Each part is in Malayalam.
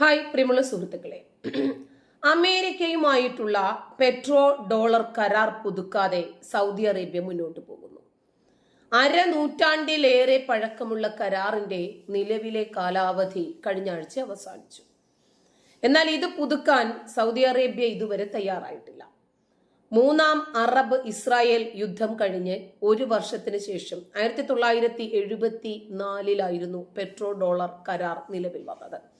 ഹായ് പ്രിയമുള്ള സുഹൃത്തുക്കളെ. അമേരിക്കയുമായിട്ടുള്ള പെട്രോ ഡോളർ കരാർ പുതുക്കാതെ സൗദി അറേബ്യ മുന്നോട്ട് പോകുന്നു. അര നൂറ്റാണ്ടിലേറെ പഴക്കമുള്ള കരാറിന്റെ നിലവിലെ കാലാവധി കഴിഞ്ഞ ആഴ്ച അവസാനിച്ചു. എന്നാൽ ഇത് പുതുക്കാൻ സൗദി അറേബ്യ ഇതുവരെ തയ്യാറായിട്ടില്ല. മൂന്നാം അറബ് ഇസ്രായേൽ യുദ്ധം കഴിഞ്ഞ് ഒരു വർഷത്തിന് ശേഷം ആയിരത്തി തൊള്ളായിരത്തി എഴുപത്തി നാലിലായിരുന്നു പെട്രോ ഡോളർ കരാർ നിലവിൽ വന്നത്.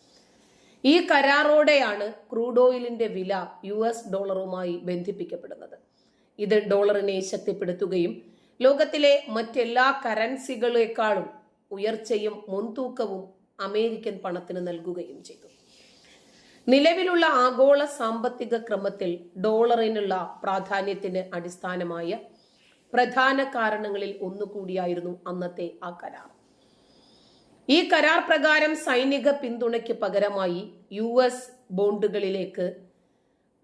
ഈ കരാറോടെയാണ് ക്രൂഡ് ഓയിലിന്റെ വില യു എസ് ഡോളറുമായി ബന്ധിപ്പിക്കപ്പെടുന്നത്. ഇത് ഡോളറിനെ ശക്തിപ്പെടുത്തുകയും ലോകത്തിലെ മറ്റെല്ലാ കറൻസികളെക്കാളും ഉയർച്ചയും മുൻതൂക്കവും അമേരിക്കൻ പണത്തിന് നൽകുകയും ചെയ്തു. നിലവിലുള്ള ആഗോള സാമ്പത്തിക ക്രമത്തിൽ ഡോളറിനുള്ള പ്രാധാന്യത്തിന് അടിസ്ഥാനമായ പ്രധാന കാരണങ്ങളിൽ ഒന്നുകൂടിയായിരുന്നു അന്നത്തെ ആ കരാർ. ഈ കരാർ പ്രകാരം സൈനിക പിന്തുണയ്ക്ക് പകരമായി യു എസ് ബോണ്ടുകളിലേക്ക്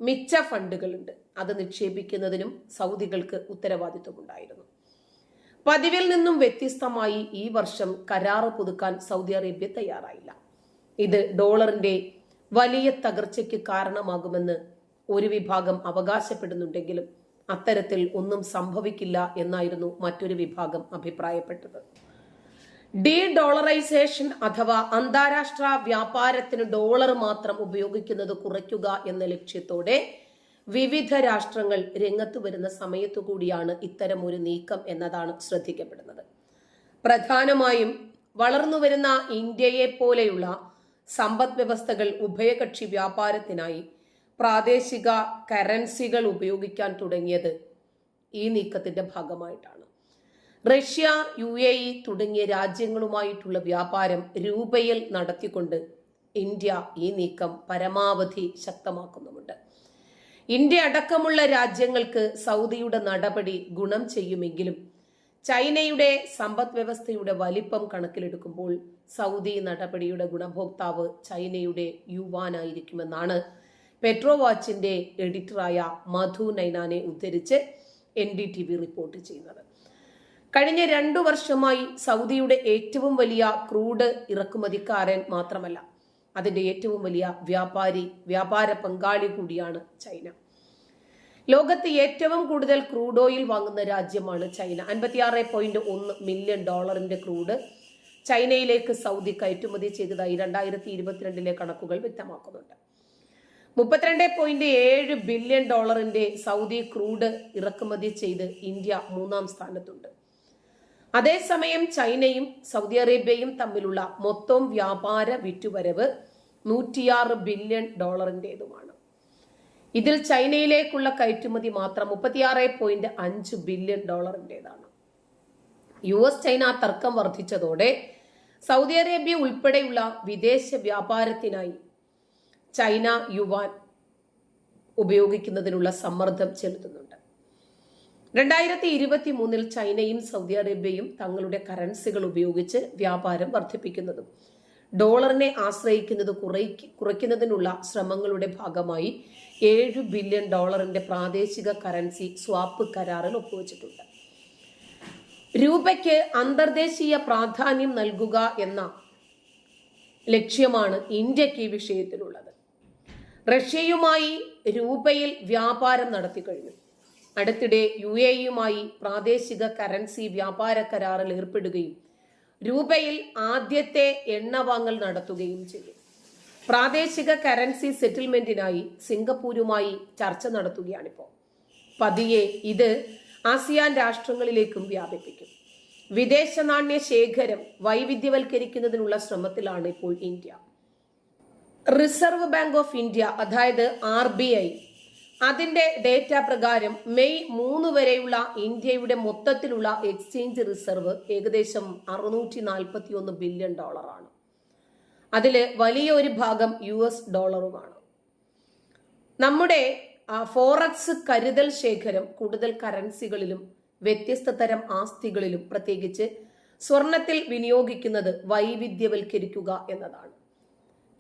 മിച്ച ഫണ്ടുകളുണ്ട്. അത് നിക്ഷേപിക്കുന്നതിനും സൗദികൾക്ക് ഉത്തരവാദിത്വമുണ്ടായിരുന്നു. പതിവിൽ നിന്നും വ്യത്യസ്തമായി ഈ വർഷം കരാർ പുതുക്കാൻ സൗദി അറേബ്യ തയ്യാറായില്ല. ഇത് ഡോളറിന്റെ വലിയ തകർച്ചയ്ക്ക് കാരണമാകുമെന്ന് ഒരു വിഭാഗം അവകാശപ്പെടുന്നുണ്ടെങ്കിലും അത്തരത്തിൽ ഒന്നും സംഭവിക്കില്ല എന്നായിരുന്നു മറ്റൊരു വിഭാഗം അഭിപ്രായപ്പെട്ടത്. ഡി ഡോളറൈസേഷൻ അഥവാ അന്താരാഷ്ട്ര വ്യാപാരത്തിന് ഡോളർ മാത്രം ഉപയോഗിക്കുന്നത് കുറയ്ക്കുക എന്ന ലക്ഷ്യത്തോടെ വിവിധ രാഷ്ട്രങ്ങൾ രംഗത്ത് വരുന്ന സമയത്തു കൂടിയാണ് ഇത്തരം ഒരു നീക്കം എന്നതാണ് ശ്രദ്ധിക്കപ്പെടുന്നത്. പ്രധാനമായും വളർന്നുവരുന്ന ഇന്ത്യയെ പോലെയുള്ള സമ്പദ് വ്യവസ്ഥകൾ ഉഭയകക്ഷി വ്യാപാരത്തിനായി പ്രാദേശിക കറൻസികൾ ഉപയോഗിക്കാൻ തുടങ്ങിയത് ഈ നീക്കത്തിന്റെ ഭാഗമായിട്ടാണ്. റഷ്യ യു എ ഇ തുടങ്ങിയ രാജ്യങ്ങളുമായിട്ടുള്ള വ്യാപാരം രൂപയിൽ നടത്തിക്കൊണ്ട് ഇന്ത്യ ഈ നീക്കം പരമാവധി ശക്തമാക്കുന്നുമുണ്ട്. ഇന്ത്യ അടക്കമുള്ള രാജ്യങ്ങൾക്ക് സൗദിയുടെ നടപടി ഗുണം ചെയ്യുമെങ്കിലും ചൈനയുടെ സമ്പദ് വ്യവസ്ഥയുടെ വലിപ്പം കണക്കിലെടുക്കുമ്പോൾ സൗദി നടപടിയുടെ ഗുണഭോക്താവ് ചൈനയുടെ യുവാനായിരിക്കുമെന്നാണ് പെട്രോ വാച്ചിന്റെ എഡിറ്ററായ മധു നൈനാനെ ഉദ്ധരിച്ച് N D T V report ചെയ്യുന്നത്. കഴിഞ്ഞ രണ്ടു വർഷമായി സൗദിയുടെ ഏറ്റവും വലിയ ക്രൂഡ് ഇറക്കുമതിക്കാരൻ മാത്രമല്ല അതിന്റെ ഏറ്റവും വലിയ വ്യാപാരി വ്യാപാര പങ്കാളി കൂടിയാണ് ചൈന. ലോകത്ത് ഏറ്റവും കൂടുതൽ ക്രൂഡ് ഓയിൽ വാങ്ങുന്ന രാജ്യമാണ് ചൈന. അൻപത്തിയാറ് പോയിന്റ് ഒന്ന് മില്യൺ ഡോളറിന്റെ ക്രൂഡ് ചൈനയിലേക്ക് സൗദി കയറ്റുമതി ചെയ്തതായി രണ്ടായിരത്തി ഇരുപത്തിരണ്ടിലെ കണക്കുകൾ വ്യക്തമാക്കുന്നുണ്ട്. മുപ്പത്തിരണ്ട് പോയിന്റ് ഏഴ് ബില്യൺ ഡോളറിന്റെ സൗദി ക്രൂഡ് ഇറക്കുമതി ചെയ്ത് ഇന്ത്യ മൂന്നാം സ്ഥാനത്തുണ്ട്. അതേസമയം ചൈനയും സൗദി അറേബ്യയും തമ്മിലുള്ള മൊത്തം വ്യാപാര വിറ്റുവരവ് നൂറ്റിയാറ് ബില്യൺ ഡോളറിന്റെതുമാണ് ഇതിൽ ചൈനയിലേക്കുള്ള കയറ്റുമതി മാത്രം മുപ്പത്തിയാറ് പോയിന്റ് അഞ്ച് ബില്യൺ ഡോളറിന്റെതാണ് യു എസ് ചൈന തർക്കം വർദ്ധിച്ചതോടെ സൗദി അറേബ്യ ഉൾപ്പെടെയുള്ള വിദേശ വ്യാപാരത്തിനായി ചൈന യുവാൻ ഉപയോഗിക്കുന്നതിനുള്ള സമ്മർദ്ദം ചെലുത്തുന്നുണ്ട്. രണ്ടായിരത്തി ഇരുപത്തി മൂന്നിൽ ചൈനയും സൗദി അറേബ്യയും തങ്ങളുടെ കറൻസികൾ ഉപയോഗിച്ച് വ്യാപാരം വർദ്ധിപ്പിക്കുന്നതും ഡോളറിനെ ആശ്രയിക്കുന്നത് കുറയ്ക്കുന്നതിനുള്ള ശ്രമങ്ങളുടെ ഭാഗമായി ഏഴ് ബില്യൺ ഡോളറിന്റെ പ്രാദേശിക കറൻസി സ്വാപ്പ് കരാറിൽ ഒപ്പുവെച്ചിട്ടുണ്ട്. രൂപയ്ക്ക് അന്തർദേശീയ പ്രാധാന്യം നൽകുക എന്ന ലക്ഷ്യമാണ് ഇന്ത്യയ്ക്ക് ഈ വിഷയത്തിലുള്ളത്. റഷ്യയുമായി രൂപയിൽ വ്യാപാരം നടത്തി കഴിഞ്ഞു അടുത്തിടെ യു എയുമായി പ്രാദേശിക കറൻസി വ്യാപാര കരാറിൽ ഏർപ്പെടുകയും രൂപയിൽ ആദ്യത്തെ എണ്ണ വാങ്ങൽ നടത്തുകയും ചെയ്യും പ്രാദേശിക കറൻസി സെറ്റിൽമെന്റിനായി സിംഗപ്പൂരുമായി ചർച്ച നടത്തുകയാണിപ്പോൾ. പതിയെ ഇത് ആസിയാൻ രാഷ്ട്രങ്ങളിലേക്കും വ്യാപിപ്പിക്കും. വിദേശ നാണ്യ ശേഖരം വൈവിധ്യവൽക്കരിക്കുന്നതിനുള്ള ശ്രമത്തിലാണ് ഇപ്പോൾ India. Reserve Bank of India അതായത് ആർ ബി ഐ അതിന്റെ ഡേറ്റ പ്രകാരം മെയ് മൂന്ന് വരെയുള്ള ഇന്ത്യയുടെ മൊത്തത്തിലുള്ള എക്സ്ചേഞ്ച് റിസർവ് ഏകദേശം അറുന്നൂറ്റി നാൽപ്പത്തി ഒന്ന് ബില്യൺ ഡോളറാണ് അതിൽ വലിയ ഒരു ഭാഗം യു എസ് ഡോളറുമാണ്. നമ്മുടെ ഫോറക്സ് കരുതൽ ശേഖരം കൂടുതൽ കറൻസികളിലും വ്യത്യസ്ത തരം ആസ്തികളിലും പ്രത്യേകിച്ച് സ്വർണത്തിൽ വിനിയോഗിക്കുന്നത് വൈവിധ്യവൽക്കരിക്കുക എന്നതാണ്.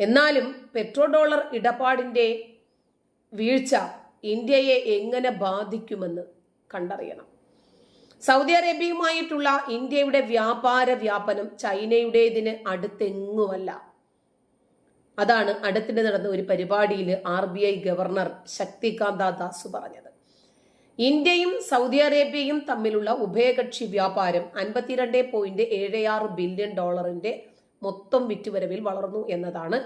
എന്നാലും പെട്രോ ഡോളർ ഇടപാടിന്റെ വീഴ്ച ഇന്ത്യയെ എങ്ങനെ ബാധിക്കുമെന്ന് കണ്ടറിയണം. സൗദി അറേബ്യയുമായിട്ടുള്ള ഇന്ത്യയുടെ വ്യാപാര വ്യാപനം ചൈനയുടേതിന് അടുത്തെങ്ങുമല്ല. അതാണ് അടുത്തിടെ നടന്ന ഒരു പരിപാടിയിൽ R B I governor Shaktikanta Das പറഞ്ഞത്. ഇന്ത്യയും സൗദി അറേബ്യയും തമ്മിലുള്ള ഉഭയകക്ഷി വ്യാപാരം അൻപത്തിരണ്ട് പോയിന്റ് ഏഴ് ആറ് ബില്യൺ ഡോളറിന്റെ മൊത്തം വിറ്റുവരവിൽ വളർന്നു എന്നതാണ്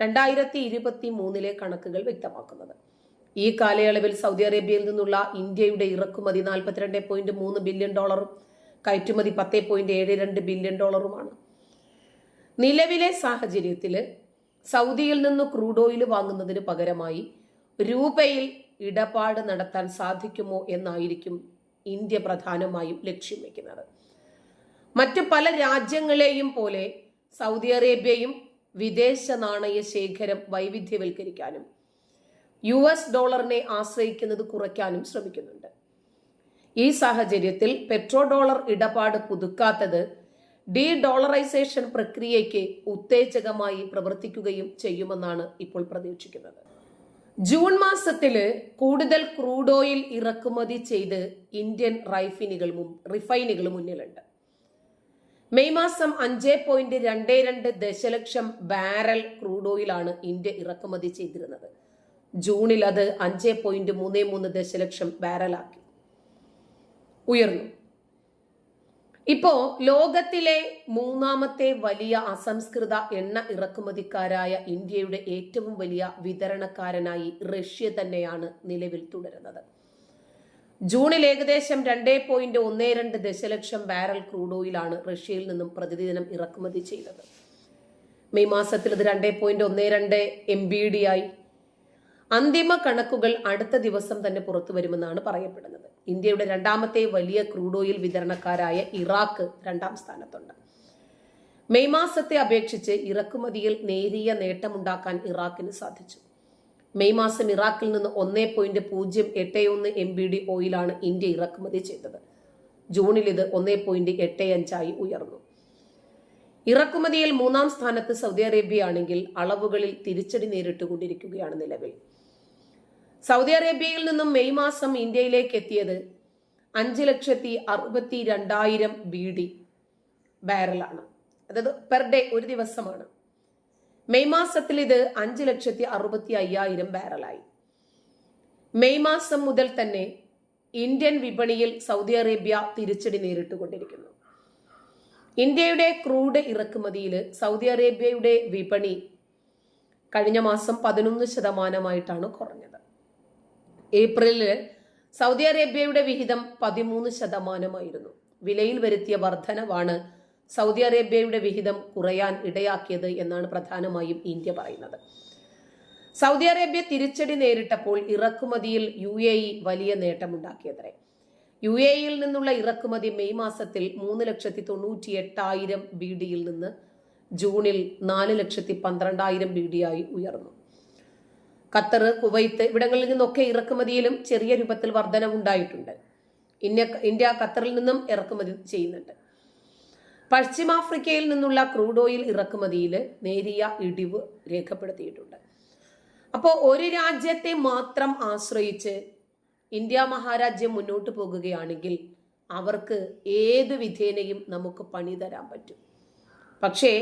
രണ്ടായിരത്തി ഇരുപത്തി മൂന്നിലെ കണക്കുകൾ വ്യക്തമാക്കുന്നത്. ഈ കാലയളവിൽ സൗദി അറേബ്യയിൽ നിന്നുള്ള ഇന്ത്യയുടെ ഇറക്കുമതി നാൽപ്പത്തിരണ്ട് പോയിന്റ് മൂന്ന് ബില്യൺ ഡോളറും കയറ്റുമതി പത്ത് പോയിന്റ് ഏഴ് രണ്ട് ബില്യൺ ഡോളറുമാണ്. നിലവിലെ സാഹചര്യത്തിൽ സൗദിയിൽ നിന്ന് ക്രൂഡ് ഓയിൽ വാങ്ങുന്നതിന് പകരമായി രൂപയിൽ ഇടപാട് നടത്താൻ സാധിക്കുമോ എന്നായിരിക്കും ഇന്ത്യ പ്രധാനമായും ലക്ഷ്യം വയ്ക്കുന്നത്. മറ്റു പല രാജ്യങ്ങളെയും പോലെ സൗദി അറേബ്യയും വിദേശ നാണയ ശേഖരം വൈവിധ്യവൽക്കരിക്കാനും യു എസ് ഡോളറിനെ ആശ്രയിക്കുന്നത് കുറയ്ക്കാനും ശ്രമിക്കുന്നുണ്ട്. ഈ സാഹചര്യത്തിൽ പെട്രോ ഡോളർ ഇടപാട് പുതുക്കാത്തത് ഡി ഡോളറൈസേഷൻ പ്രക്രിയയ്ക്ക് ഉത്തേജകമായി പ്രവർത്തിക്കുകയും ചെയ്യുമെന്നാണ് ഇപ്പോൾ പ്രതീക്ഷിക്കുന്നത്. ജൂൺ മാസത്തിൽ കൂടുതൽ ക്രൂഡ് ഓയിൽ ഇറക്കുമതി ചെയ്ത് ഇന്ത്യൻ റൈഫിനുകൾ റിഫൈനുകൾ മുന്നിലുണ്ട്. മെയ് മാസം അഞ്ച് പോയിന്റ് രണ്ട് രണ്ട് ദശലക്ഷം ബാരൽ ക്രൂഡ് ഓയിലാണ് ഇന്ത്യ ഇറക്കുമതി ചെയ്തിരുന്നത്. ജൂണിൽ അത് അഞ്ച് പോയിന്റ് മൂന്ന് മൂന്ന് ദശലക്ഷം ബാരലാക്കി. ഉയർന്നു. ഇപ്പോ ലോകത്തിലെ മൂന്നാമത്തെ വലിയ അസംസ്കൃത എണ്ണ ഇറക്കുമതിക്കാരായ ഇന്ത്യയുടെ ഏറ്റവും വലിയ വിതരണക്കാരനായി റഷ്യ തന്നെയാണ് നിലവിൽ തുടരുന്നത്. ജൂണിൽ ഏകദേശം രണ്ടേ പോയിന്റ് ഒന്ന് രണ്ട് ദശലക്ഷം ബാരൽ ക്രൂഡ് ഓയിലാണ് റഷ്യയിൽ നിന്നും പ്രതിദിനം ഇറക്കുമതി ചെയ്തത്. മെയ് മാസത്തിൽ ഇത് രണ്ടേ പോയിന്റ് ഒന്ന് രണ്ട് എം ബി ഡി ആയി അന്തിമ കണക്കുകൾ അടുത്ത ദിവസം തന്നെ പുറത്തു വരുമെന്നാണ് പറയപ്പെടുന്നത്. ഇന്ത്യയുടെ രണ്ടാമത്തെ വലിയ ക്രൂഡ് ഓയിൽ വിതരണക്കാരായ ഇറാഖ് രണ്ടാം സ്ഥാനത്തുണ്ട്. മെയ് മാസത്തെ അപേക്ഷിച്ച് ഇറക്കുമതിയിൽ നേരിയ നേട്ടമുണ്ടാക്കാൻ ഇറാഖിന് സാധിച്ചു. മെയ് മാസം ഇറാഖിൽ നിന്ന് ഒന്നേ പോയിന്റ് പൂജ്യം എട്ട് ഒന്ന് എം ബി ഡി ഓയിലാണ് ഇന്ത്യ ഇറക്കുമതി ചെയ്തത്. ജൂണിൽ ഇത് ഒന്നേ പോയിന്റ് എട്ട് അഞ്ചായി ഉയർന്നു. ഇറക്കുമതിയിൽ മൂന്നാം സ്ഥാനത്ത് സൗദി അറേബ്യ ആണെങ്കിൽ അളവുകളിൽ തിരിച്ചടി നേരിട്ടുകൊണ്ടിരിക്കുകയാണ് നിലവിൽ. സൗദി അറേബ്യയിൽ നിന്നും മെയ് മാസം ഇന്ത്യയിലേക്ക് എത്തിയത് അഞ്ച് ലക്ഷത്തി അറുപത്തി രണ്ടായിരം ബി ഡി ബാരലാണ്. അതായത് പെർ ഡേ ഒരു ദിവസമാണ്. മെയ് മാസത്തിൽ ഇത് അഞ്ച് ലക്ഷത്തി അറുപത്തി അയ്യായിരം ബാരലായി. മെയ് മാസം മുതൽ തന്നെ ഇന്ത്യൻ വിപണിയിൽ സൗദി അറേബ്യ തിരിച്ചടി നേരിട്ടുകൊണ്ടിരിക്കുന്നു. ഇന്ത്യയുടെ ക്രൂഡ് ഇറക്കുമതിയിൽ സൗദി അറേബ്യയുടെ വിപണി കഴിഞ്ഞ മാസം പതിനൊന്ന് ശതമാനമായിട്ടാണ് കുറഞ്ഞത്. ഏപ്രിലിൽ സൗദി അറേബ്യയുടെ വിഹിതം പതിമൂന്ന് ശതമാനമായിരുന്നു. വിലയിൽ വരുത്തിയ വർധനവാണ് സൗദി അറേബ്യയുടെ വിഹിതം കുറയാൻ ഇടയാക്കിയത് എന്നാണ് പ്രധാനമായും ഇന്ത്യ പറയുന്നത്. സൗദി അറേബ്യ തിരിച്ചടി നേരിട്ടപ്പോൾ ഇറക്കുമതിയിൽ യു എ ഇ വലിയ നേട്ടമുണ്ടാക്കിയത്രേ. യു എ ഇയിൽ നിന്നുള്ള ഇറക്കുമതി മെയ് മാസത്തിൽ മൂന്ന് ലക്ഷത്തി തൊണ്ണൂറ്റി എട്ടായിരം ബി ഡിയിൽ നിന്ന് ജൂണിൽ നാല് ലക്ഷത്തി പന്ത്രണ്ടായിരം ബി ഡി ആയി ഉയർന്നു. ഖത്തർ കുവൈത്ത് ഇവിടങ്ങളിൽ നിന്നൊക്കെ ഇറക്കുമതിയിലും ചെറിയ രൂപത്തിൽ വർധനവുണ്ടായിട്ടുണ്ട്. ഇന്ത്യ ഇന്ത്യ ഖത്തറിൽ നിന്നും ഇറക്കുമതി ചെയ്യുന്നുണ്ട്. പശ്ചിമാഫ്രിക്കയിൽ നിന്നുള്ള ക്രൂഡ് ഓയിൽ ഇറക്കുമതിയിൽ നേരിയ ഇടിവ് രേഖപ്പെടുത്തിയിട്ടുണ്ട്. അപ്പോൾ ഒരു രാജ്യത്തെ മാത്രം ആശ്രയിച്ച് ഇന്ത്യ മഹാരാജ്യം മുന്നോട്ട് പോകുകയാണെങ്കിൽ അവർക്ക് ഏത് വിധേനയും നമുക്ക് പണി തരാൻ പറ്റും. പക്ഷേ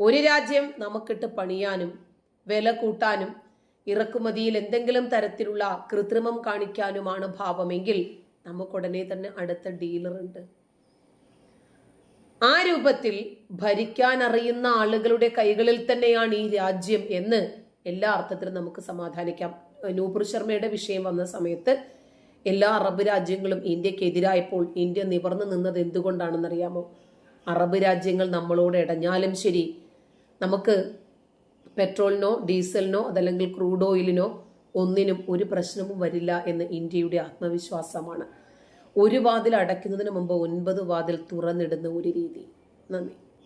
ഒരു രാജ്യം നമുക്കിട്ട് പണിയാനും വില കൂട്ടാനും ഇറക്കുമതിയിൽ എന്തെങ്കിലും തരത്തിലുള്ള കൃത്രിമം കാണിക്കാനുമാണ് ഭാവമെങ്കിൽ നമുക്കുടനെ തന്നെ അടുത്ത ഡീലർ ഉണ്ട്. ആ രൂപത്തിൽ ഭരിക്കാൻ അറിയുന്ന ആളുകളുടെ കൈകളിൽ തന്നെയാണ് ഈ രാജ്യം എന്ന് എല്ലാ അർത്ഥത്തിലും നമുക്ക് സമാധാനിക്കാം. നൂപുർ ശർമ്മയുടെ വിഷയം വന്ന സമയത്ത് എല്ലാ അറബ് രാജ്യങ്ങളും ഇന്ത്യക്കെതിരായപ്പോൾ ഇന്ത്യ നിവർന്നു നിന്നത് എന്തുകൊണ്ടാണെന്നറിയാമോ? അറബ് രാജ്യങ്ങൾ നമ്മളോട് ഇടഞ്ഞാലും ശരി നമുക്ക് പെട്രോളിനോ ഡീസലിനോ അതല്ലെങ്കിൽ ക്രൂഡ് ഓയിലിനോ ഒന്നിനും ഒരു പ്രശ്നവും വരില്ല എന്ന് ഇന്ത്യയുടെ ആത്മവിശ്വാസമാണ്. ഒരു വാതിൽ അടയ്ക്കുന്നതിന് മുമ്പ് ഒൻപത് വാതിൽ തുറന്നിടുന്ന ഒരു രീതി. നന്ദി.